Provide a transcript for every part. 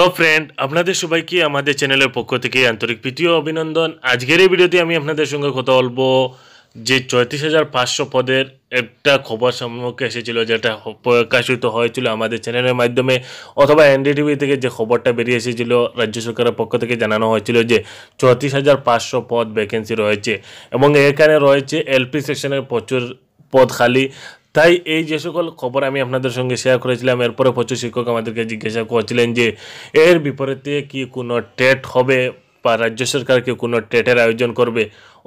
তো ফ্রেন্ড আপনাদের সবাইকে আমাদের চ্যানেলের পক্ষ থেকে আন্তরিক প্রীতি ও অভিনন্দন। আজকের এই ভিডিওতে আমি আপনাদের সঙ্গে কথা বলব যে চৌত্রিশ হাজার পাঁচশো পদের একটা খবর সম্মুখে এসেছিল, যেটা প্রকাশিত হয়েছিল আমাদের চ্যানেলের মাধ্যমে, অথবা এনডিটিভি থেকে যে খবরটা বেরিয়ে এসেছিল, রাজ্য সরকারের পক্ষ থেকে জানানো হয়েছিল যে চৌত্রিশ হাজার পাঁচশো পদ ভ্যাকেন্সি রয়েছে এবং এখানে রয়েছে এলপি সেকশনের প্রচুর পদ খালি। তাই এই যে সকল খবর আমি আপনাদের সঙ্গে শেয়ার করেছিলাম, এরপরে প্রচুর শিক্ষক আমাদেরকে জিজ্ঞাসা করেছিলেন যে এর বিপরীতে কি কোনো টেট হবে বা রাজ্য সরকার কি কোনো টেটের আয়োজন করবে?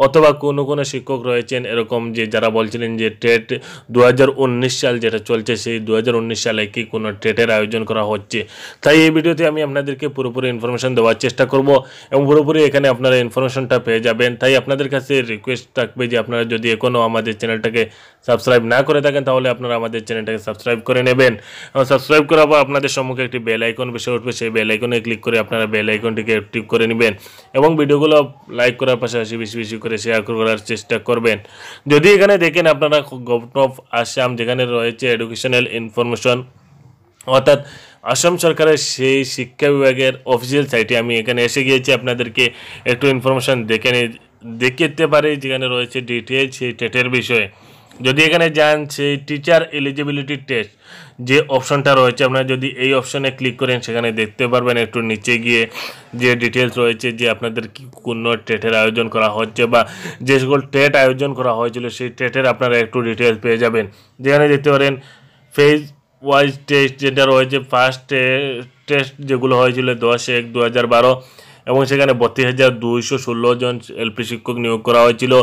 অথবা কোনো কোনো শিক্ষক রয়েছেন এরকম যে যারা বলছিলেন যে টেট দু হাজার উনিশ সাল যেটা চলছে, সেই দু হাজার উনিশ সালে কি কোনো টেটের আয়োজন করা হচ্ছে? তাই এই ভিডিওতে আমি আপনাদেরকে পুরোপুরি ইনফরমেশন দেওয়ার চেষ্টা করব এবং পুরোপুরি এখানে আপনারা ইনফরমেশনটা পেয়ে যাবেন। তাই আপনাদের কাছে রিকোয়েস্ট থাকবে যে আপনারা যদি এখনও আমাদের চ্যানেলটাকে সাবস্ক্রাইব না করে থাকেন, তাহলে আপনারা আমাদের চ্যানেলটাকে সাবস্ক্রাইব করে নেবেন। এবং সাবস্ক্রাইব করার পর আপনাদের সম্মুখে একটি বেল আইকন বেশি উঠবে, সেই বেল আইকনে ক্লিক করে আপনারা বেল আইকনটিকে অ্যাক্টিভ করে নেবেন। এবং ভিডিওগুলো লাইক করার পাশাপাশি বেশি বেশি করে শেয়ার করার চেষ্টা করবেন। যদি এখানে দেখেন আপনারা গভর্ন অফ আসাম যেখানে রয়েছে এডুকেশনাল ইনফরমেশন অর্থাৎ আসাম সরকারের সেই শিক্ষা বিভাগের অফিসিয়াল সাইটে আমি এখানে এসে গিয়েছি, আপনাদেরকে একটু ইনফরমেশান দেখে নিয়ে দেখতে পারি যেখানে রয়েছে ডিটেল সেই টেটের বিষয়ে। যদি এখানে যান, সেই টিচার এলিজিবিলিটি টেস্ট যে অপশনটা রয়েছে, আপনারা যদি এই অপশনে ক্লিক করেন, সেখানে দেখতে পারবেন একটু নিচে গিয়ে যে ডিটেলস রয়েছে যে আপনাদের কি কোনো টেটের আয়োজন করা হচ্ছে বা যে সকল টেট আয়োজন করা হয়েছিল, সেই টেটের আপনারা একটু ডিটেলস পেয়ে যাবেন। যেখানে দেখতে পারেন ফেজ ওয়াইজ টেস্ট যেটা রয়েছে ফার্স্ট টেস্ট যেগুলো হয়েছিল দশ এক, দু হাজার বারো এবং সেখানে বত্রিশ হাজার দুইশো ষোলো জন এলপি শিক্ষক নিয়োগ করা হয়েছিল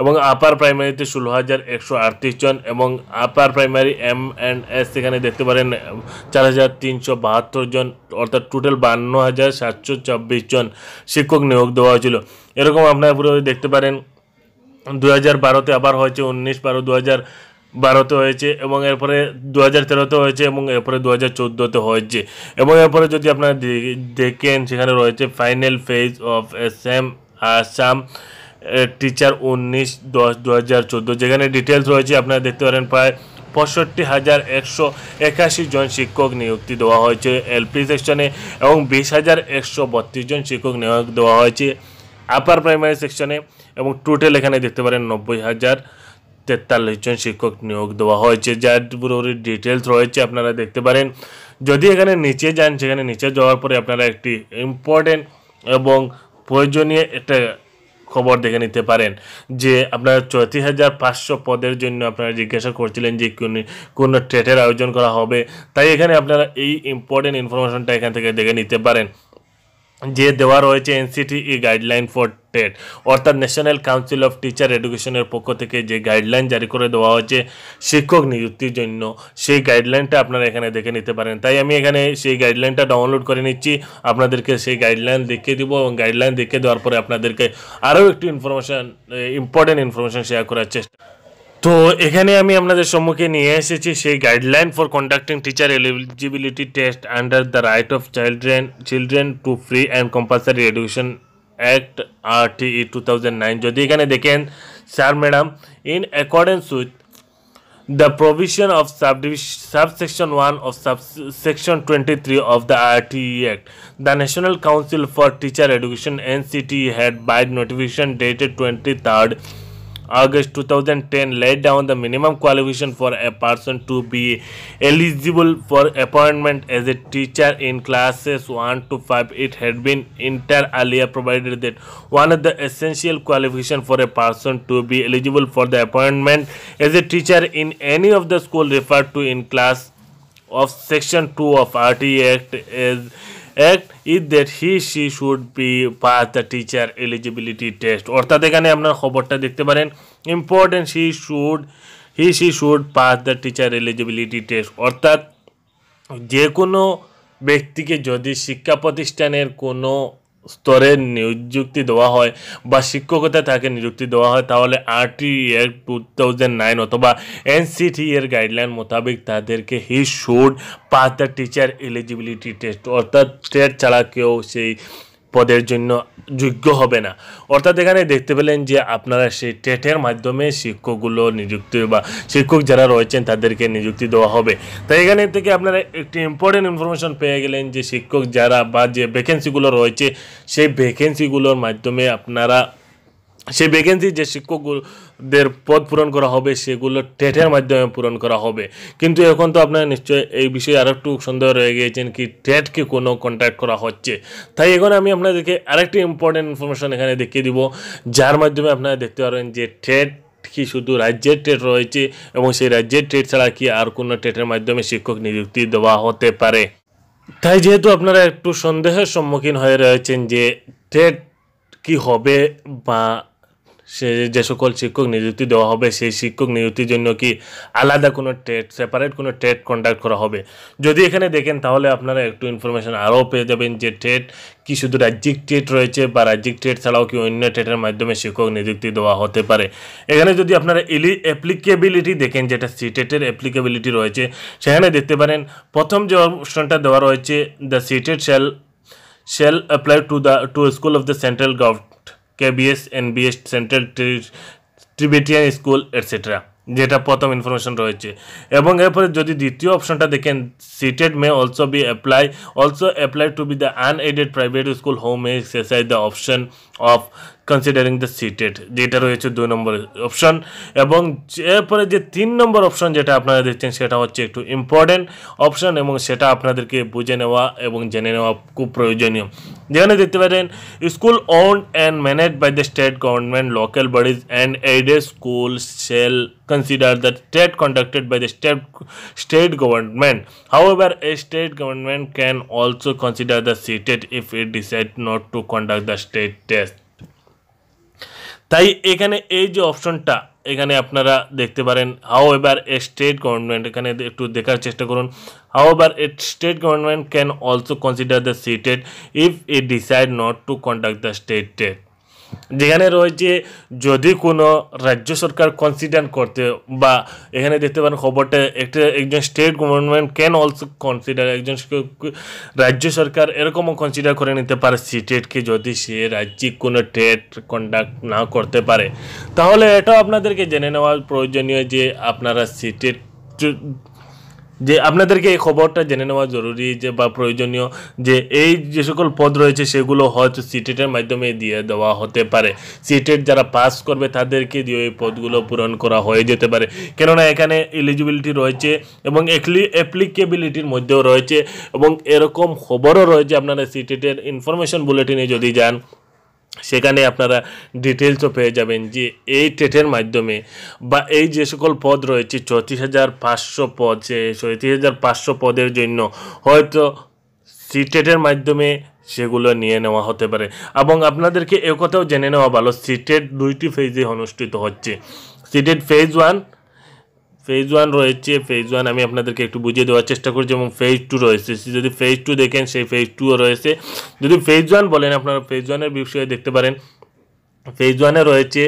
এবং আপার প্রাইমারিতে ষোলো হাজার একশো আটত্রিশ জন এবং upper primary M and S সেখানে দেখতে পারেন, চার হাজার তিনশো বাহাত্তর জন অর্থাৎ টোটাল বান্ন হাজার সাতশো জন শিক্ষক নিয়োগ দেওয়া হয়েছিল। এরকম আপনারা পুরো দেখতে পারেন দু হাজার বারোতে আবার হয়েছে, উনিশ বারো দু হাজার বারোতে হয়েছে এবং এরপরে দু হাজার তেরোতে হয়েছে এবং এরপরে দু হাজার চোদ্দোতে হয়েছে। এবং এরপরে যদি আপনারা দেখেন সেখানে রয়েছে final phase of S M Assam teacher উনিশ দশ দু হাজার চোদ্দ। যেখানে ডিটেলস রয়েছে, আপনারা দেখতে পারেন প্রায় পঁয়ষট্টি হাজার একশো একাশি জন শিক্ষক নিযুক্তি দেওয়া হয়েছে এলপি সেকশনে এবং বিশ হাজার একশো বত্রিশ জন শিক্ষক নিয়োগ দেওয়া হয়েছে। আপার প্রাইমারি সেকশনে এবং টোটাল এখানে দেখতে পারেন নব্বই হাজার। তেতাল্লিশ জন শিক্ষক নিয়োগ দেওয়া হয়েছে, যার পুরোপুরি ডিটেলস রয়েছে আপনারা দেখতে পারেন। যদি এখানে নিচে যান, সেখানে নিচে যাওয়ার পরে আপনারা একটি ইম্পর্টেন্ট এবং প্রয়োজনীয় একটা খবর দেখে নিতে পারেন, যে আপনার চৌত্রিশ হাজার পাঁচশো পদের জন্য আপনারা জিজ্ঞাসা করছিলেন যে কোন কোন ট্রেটের আয়োজন করা হবে। তাই এখানে আপনারা এই ইম্পর্টেন্ট ইনফরমেশনটা এখান থেকে দেখে নিতে পারেন। যে দেওয়া রয়েছে এনসিটিই গাইডলাইন ফর টেট, অর্থাৎ ন্যাশনাল কাউন্সিল অফ টিচার এডুকেশনের পক্ষ থেকে যে গাইডলাইন জারি করে দেওয়া হয়েছে শিক্ষক নিযুক্তির জন্য, সেই গাইডলাইনটা আপনারা এখানে দেখে নিতে পারেন। তাই আমি এখানে সেই গাইডলাইনটা ডাউনলোড করে নিচ্ছি। আপনাদেরকে সেই গাইডলাইন দেখিয়ে দিব এবং গাইডলাইন দেখিয়ে দেওয়ার পরে আপনাদেরকে আরও একটু ইনফরমেশান ইম্পর্টেন্ট ইনফরমেশান শেয়ার করার চেষ্টা তো এখানে আমি আপনাদের সম্মুখে নিয়ে এসেছি সেই guideline for conducting teacher eligibility test under the right of children children to free and compulsory education act R two thousand nine যদি এখানে দেখেন, sir, madam in accordance with the provision of subsection 1 of subsection 23 of the RTE Act. The National Council for Teacher Education NCT had by notification dated 23rd August 2010 laid down the minimum qualification for a person to be eligible for appointment as a teacher in classes 1 to 5 it had been inter alia provided that one of the essential qualification for a person to be eligible for the appointment as a teacher in any of the school referred to in class of section 2 of RT Act is act is that he she should be pass the teacher eligibility test অর্থাৎ এখানে আপনার খবরটা দেখতে পারেন important he should he she should pass the teacher eligibility test অর্থাৎ যে কোনো ব্যক্তিকে যদি শিক্ষা প্রতিষ্ঠানের কোনো স্তরে নিযুক্তি দেওয়া হয় বা শিক্ষকতা তাকে নিযুক্তি দেওয়া হয়, তাহলে আরটি এর টু থাউজেন্ড নাইন অথবা এনসিটি এর গাইডলাইন মোতাবেক তাদেরকে he should pass the teacher eligibility test অর্থাৎ টেস্ট ছাড়া কেউ সেই পদের জন্য যোগ্য হবে না। অর্থাৎ এখানে দেখতে পেলেন যে আপনারা সেই টেটের মাধ্যমে শিক্ষকগুলো নিযুক্তি বা শিক্ষক যারা রয়েছেন তাদেরকে নিযুক্তি দেওয়া হবে। তাই এখানে থেকে আপনারা একটি ইম্পর্টেন্ট ইনফরমেশন পেয়ে গেলেন যে শিক্ষক যারা বা যে ভ্যাকেন্সিগুলো রয়েছে, সেই ভ্যাকেন্সিগুলোর মাধ্যমে আপনারা, সেই ভ্যাকেন্সি যে শিক্ষকদের পদ পূরণ করা হবে, সেগুলো টেটের মাধ্যমে পূরণ করা হবে। কিন্তু এখন তো আপনারা নিশ্চয়ই এই বিষয়ে আরও একটু সন্দেহ রয়ে গিয়েছেন কি টেটকে কোনো কন্ট্যাক্ট করা হচ্ছে। তাই এখন আমি আপনাদেরকে আরেকটি ইম্পর্টেন্ট ইনফরমেশন এখানে দেখিয়ে দিব, যার মাধ্যমে আপনারা দেখতে পারবেন যে টেট কি শুধু রাজ্যের টেট রয়েছে এবং সেই রাজ্যের টেট ছাড়া কি আর কোনো টেটের মাধ্যমে শিক্ষক নিযুক্তি দেওয়া হতে পারে। তাই যেহেতু আপনারা একটু সন্দেহের সম্মুখীন হয়ে রয়েছেন যে টেট কি হবে বা সে যে সকল শিক্ষক নিযুক্তি দেওয়া হবে, সেই শিক্ষক নিযুক্তির জন্য কি আলাদা কোনো টেট সেপারেট কোনো টেট কন্ডাক্ট করা হবে? যদি এখানে দেখেন, তাহলে আপনারা একটু ইনফরমেশন আরও পেয়ে যাবেন যে টেট কি শুধু রাজ্যিক টেট রয়েছে বা রাজ্যিক টেট ছাড়াও কি অন্য টেটের মাধ্যমে শিক্ষক নিযুক্তি দেওয়া হতে পারে। এখানে যদি আপনারা এলি অ্যাপ্লিকেবিলিটি দেখেন, যেটা সি টেটের অ্যাপ্লিকেবিলিটি রয়েছে, সেখানে দেখতে পারেন, প্রথম যে অপশনটা দেওয়া রয়েছে the CTET shall shall apply to the to school of the central government KVS NVS central Tibetan school etcetera যেটা প্রথম ইনফরমেশন রয়েছে। এবং এরপরে যদি দ্বিতীয় অপশনটা দেখেন CTET may also be apply also apply to be the unaided private school home exercise the option of considering the CTET যেটা রয়েছে দুই নম্বর অপশন এবং এরপরে যে তিন নম্বর অপশন যেটা আপনারা দেখছেন, সেটা হচ্ছে একটু ইম্পর্টেন্ট অপশন এবং সেটা আপনাদেরকে বুঝে নেওয়া এবং জেনে নেওয়া খুব প্রয়োজনীয়। যেখানে দেখতে পারেন school own and manage by the state government local bodies and aided school shall consider the state conducted by the state state government however, a state government can also consider the seated if it decide not to conduct the state test তাই এখানে এই যে অপশনটা, এখানে আপনারা দেখতে পারেন however a state government এখানে একটু দেখার চেষ্টা করুন however a state government can also consider the CTET if it decide not to conduct the state test যেখানে রয়েছে যদি কোনো রাজ্য সরকার কনসিডার করতে বা এখানে দেখতে পারেন খবরটা একটা একজন state government can also consider একজন রাজ্য সরকার এরকমও কনসিডার করে নিতে পারে সিটেটকে যদি সে রাজ্যিক কোনো টেট কন্ডাক্ট না করতে পারে। তাহলে এটাও আপনাদেরকে জেনে নেওয়া প্রয়োজনীয় যে আপনারা সিটেট যে আপনাদেরকে এই খবরটা জেনে নেওয়া জরুরি যে বা প্রয়োজনীয় যে এই যে সকল পদ রয়েছে সেগুলো হয়তো সিটেটের মাধ্যমে দিয়ে দেওয়া হতে পারে। সিটেট যারা পাস করবে তাদেরকে দিয়ে এই পদগুলো পূরণ করা হয়ে যেতে পারে। কেননা এখানে এলিজিবিলিটি রয়েছে এবং অ্যাপ্লিকেবিলিটির মধ্যেও রয়েছে এবং এরকম খবরও রয়েছে। আপনারা সিটেটের ইনফরমেশন বুলেটিনে যদি যান সেখানে আপনারা ডিটেলসও পেয়ে যাবেন যে এই টেটের মাধ্যমে বা এই যে সকল পদ রয়েছে চৌত্রিশ হাজার পাঁচশো পদ, সে চৌত্রিশ হাজার পাঁচশো পদের জন্য হয়তো সিটেটের মাধ্যমে সেগুলো নিয়ে নেওয়া হতে পারে। এবং আপনাদেরকে এ কথাও জেনে নেওয়া ভালো সিটেট দুইটি ফেজে অনুষ্ঠিত হচ্ছে। CTET phase one phase one রয়েছে ফেজ ওয়ান আমি আপনাদেরকে একটু বুঝিয়ে দেওয়ার চেষ্টা করছি এবং ফেজ টু রয়েছে। যদি ফেজ টু দেখেন, সেই ফেজ টুও রয়েছে। যদি ফেজ ওয়ান বলেন, আপনারা ফেজ ওয়ানের বিষয়ে দেখতে পারেন। ফেজ ওয়ানে রয়েছে,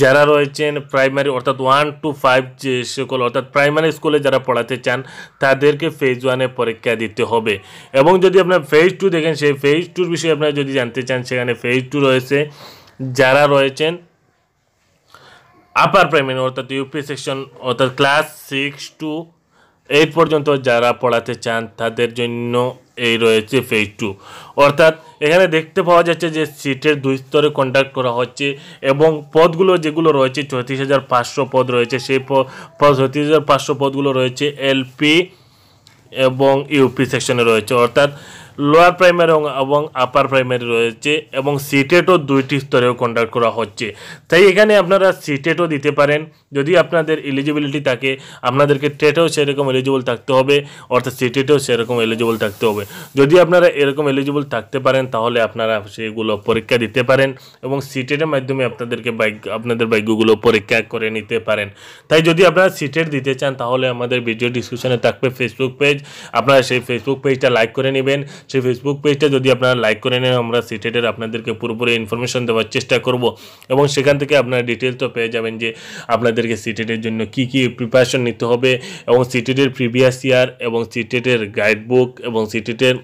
যারা রয়েছেন প্রাইমারি অর্থাৎ ওয়ান টু ফাইভ যে সকল, অর্থাৎ প্রাইমারি স্কুলে যারা পড়াতে চান, তাদেরকে ফেজ ওয়ানে পরীক্ষা দিতে হবে। এবং যদি আপনার ফেজ টু দেখেন, সেই ফেজ টুর বিষয়ে আপনারা যদি জানতে চান, সেখানে ফেজ টু রয়েছে। যারা রয়েছেন আপার প্রাইমারি অর্থাৎ ইউপি সেকশন অর্থাৎ ক্লাস সিক্স টু এইট পর্যন্ত যারা পড়াতে চান, তাদের জন্য এই রয়েছে ফেজ টু অর্থাৎ এখানে দেখতে পাওয়া যাচ্ছে যে সিটের দুই স্তরে কন্ডাক্ট করা হচ্ছে এবং পদগুলো যেগুলো রয়েছে চৌত্রিশ হাজার পাঁচশো পদ রয়েছে। সেই পদ চৌত্রিশ হাজার পাঁচশো পদগুলো রয়েছে এলপি এবং ইউপি সেকশনে রয়েছে। অর্থাৎ লোয়ার প্রাইমারি এবং আপার প্রাইমারি রয়েছে এবং সিটেটও দুইটি স্তরেও কন্ডাক্ট করা হচ্ছে। তাই এখানে আপনারা সিটেটও দিতে পারেন। যদি আপনাদের এলিজিবিলিটি থাকে, আপনাদেরকে টেটেও সেরকম এলিজিবল থাকতে হবে, অর্থাৎ সিটেটেও সেরকম এলিজিবল থাকতে হবে। যদি আপনারা এরকম এলিজিবল থাকতে পারেন, তাহলে আপনারা সেগুলো পরীক্ষা দিতে পারেন এবং সিটেটের মাধ্যমে আপনাদেরকে বাইক আপনাদের বাইকগুলো পরীক্ষা করে নিতে পারেন। তাই যদি আপনারা সিটেট দিতে চান, তাহলে আমাদের ভিডিও ডিসক্রিপশনে থাকবে ফেসবুক পেজ আপনারা সেই ফেসবুক পেজটা লাইক করে নেবেন। সেই ফেসবুক পেজটা যদি আপনারা লাইক করে নেন, আমরা সিটেটের আপনাদেরকে পুরোপুরি ইনফরমেশন দেওয়ার চেষ্টা করব। এবং সেখান থেকে আপনারা ডিটেলস তো পেয়ে যাবেন যে আপনাদেরকে সিটেটের জন্য কি কি প্রিপারেশন নিতে হবে এবং সিটেটের প্রিভিয়াস ইয়ার এবং সিটেটের গাইডবুক এবং সিটেটের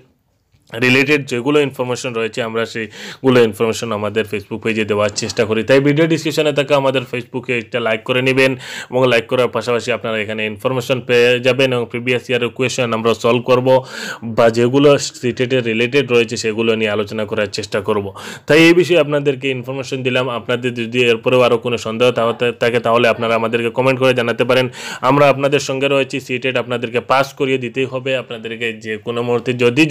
রিলেটেড যেগুলো ইনফরমেশন রয়েছে, আমরা সেইগুলো ইনফরমেশন আমাদের ফেসবুক পেজে দেওয়ার চেষ্টা করি। তাই ভিডিও ডিসক্রিপশনে থাকা আমাদের ফেসবুকে একটা লাইক করে নেবেন এবং লাইক করার পাশাপাশি আপনারা এখানে ইনফরমেশন পেয়ে যাবেন এবং প্রিভিয়াস ইয়ারের কোয়েশন আমরা সলভ করব বা যেগুলো সিটেটের রিলেটেড রয়েছে সেগুলো নিয়ে আলোচনা করার চেষ্টা করব। তাই এই বিষয়ে আপনাদেরকে ইনফরমেশন দিলাম। আপনাদের যদি এরপরেও আরও কোনো সন্দেহ থাকে, তাহলে আপনারা আমাদেরকে কমেন্ট করে জানাতে পারেন। আমরা আপনাদের সঙ্গে রয়েছি সিটেট আপনাদেরকে পাস করিয়ে দিতেই হবে। আপনাদেরকে যে কোনো মুহূর্তে যদি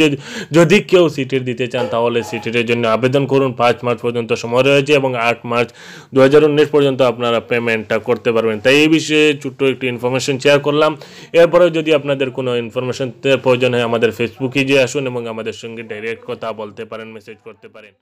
যদি যদি কেউ সিটির দিতে চান, তাহলে সিটির জন্য আবেদন করুন। পাঁচ মার্চ পর্যন্ত সময় রয়েছে এবং আট মার্চ দু হাজার উনিশ পর্যন্ত আপনারা পেমেন্টটা করতে পারবেন। তাই এই বিষয়ে ছোট্ট একটি ইনফরমেশন শেয়ার করলাম। এরপরেও যদি আপনাদের কোনো ইনফরমেশন প্রয়োজন হয়, আমাদের ফেসবুকে যে আসুন এবং আমাদের সঙ্গে ডাইরেক্ট কথা বলতে পারেন মেসেজ করতে পারেন।